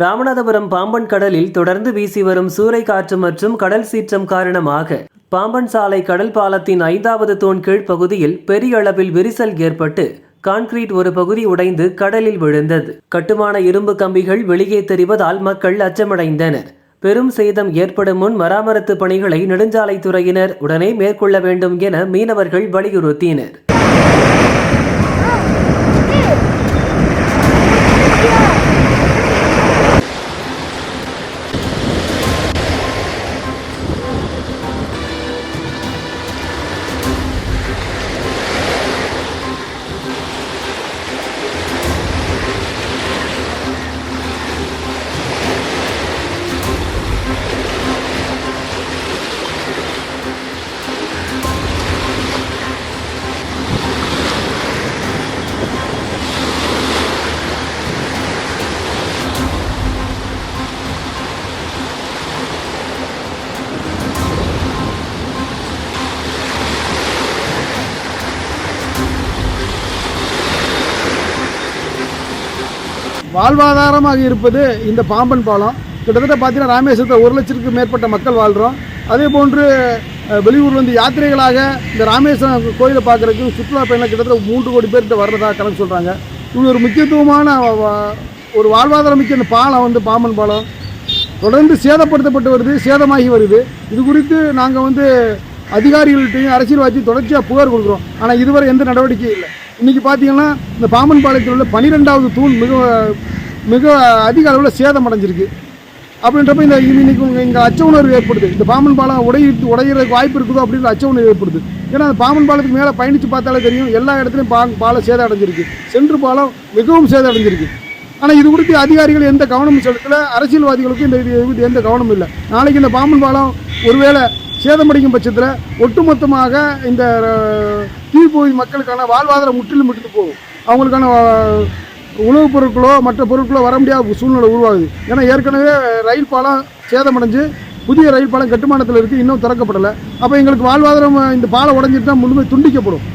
ராமநாதபுரம் பாம்பன் கடலில் தொடர்ந்து வீசி வரும் சூறைக்காற்று மற்றும் கடல் சீற்றம் காரணமாக பாம்பன் சாலை கடல் பாலத்தின் ஐந்தாவது தூண் கீழ் பகுதியில் பெரிய அளவில் விரிசல் ஏற்பட்டு கான்கிரீட் ஒரு பகுதி உடைந்து கடலில் விழுந்தது. கட்டுமான இரும்பு கம்பிகள் வெளியே தெரிவதால் மக்கள் அச்சமடைந்தனர். பெரும் சேதம் ஏற்படும் முன் மராமரத்து பணிகளை நெடுஞ்சாலைத்துறையினர் உடனே மேற்கொள்ள வேண்டும் என மீனவர்கள் வலியுறுத்தினர். வாழ்வாதாரமாக இருப்பது இந்த பாம்பன் பாலம். கிட்டத்தட்ட பார்த்தீங்கன்னா ராமேஸ்வரத்தில் ஒரு லட்சத்துக்கு மேற்பட்ட மக்கள் வாழ்கிறோம் அதே போன்று அஹ், வெளியூர்லேருந்து யாத்திரைகளாக இந்த ராமேஸ்வரம் கோயிலை பார்க்குறதுக்கு சுற்றுலா பயணிகள் கிட்டத்தட்ட மூன்று கோடி பேர்கிட்ட வர்றதா கணக்கு சொல்கிறாங்க இது ஒரு முக்கியத்துவமான ஒரு வாழ்வாதாரம் மிக்க இந்த பாலம் வந்து பாம்பன் பாலம். தொடர்ந்து சேதப்படுத்தப்பட்டு வருது சேதமாகி வருது. இது குறித்து நாங்கள் வந்து அதிகாரிகள்கிட்டையும் அரசியல்வாதியும் தொடர்ச்சியாக புகார் கொடுக்குறோம். ஆனால் இதுவரை எந்த நடவடிக்கையும் இல்லை. இன்றைக்கி பார்த்தீங்கன்னா இந்த பாம்பன் பாளையத்தில் உள்ள பனிரெண்டாவது தூண் மிக மிக அதிக அளவில் சேதம் அடைஞ்சிருக்கு. அப்படின்றப்ப இந்த இன்னைக்கு இங்கே அச்ச உணர்வு ஏற்படுது. இந்த பாம்பன் பாலம் உடை உடையிறதுக்கு வாய்ப்பு இருக்குதோ அப்படின்ற அச்ச உணர்வு ஏற்படுது. ஏன்னா அந்த பாம்பன் பாலத்துக்கு மேலே பயணித்து பார்த்தாலே தெரியும் எல்லா இடத்துலையும் பா பாலம் சேதம் அடைஞ்சிருக்கு. சென்று பாலம் மிகவும் சேதம் அடைஞ்சிருக்கு. ஆனால் இது குறித்து அதிகாரிகள் எந்த கவனமும் செலுத்தலை. அரசியல்வாதிகளுக்கும் இந்த இது எந்த கவனமும் இல்லை. நாளைக்கு இந்த பாம்பன் பாலம் ஒருவேளை சேதமடைக்கும் பட்சத்தில் ஒட்டுமொத்தமாக இந்த தீபூமி மக்களுக்கான வாழ்வாதாரம் முற்றிலும் விட்டுட்டு போகும். அவங்களுக்கான உணவுப் பொருட்களோ மற்ற பொருட்களோ வர முடியாத சூழ்நிலை உருவாகுது. ஏன்னா ஏற்கனவே ரயில் பாலம் சேதமடைஞ்சு புதிய ரயில் பாலம் கட்டுமானத்தில் இருக்குது இன்னும் திறக்கப்படலை. அப்போ எங்களுக்கு வாழ்வாதாரம் இந்த பாலம் உடஞ்சிட்டுனா முழுமை துண்டிக்கப்படும்.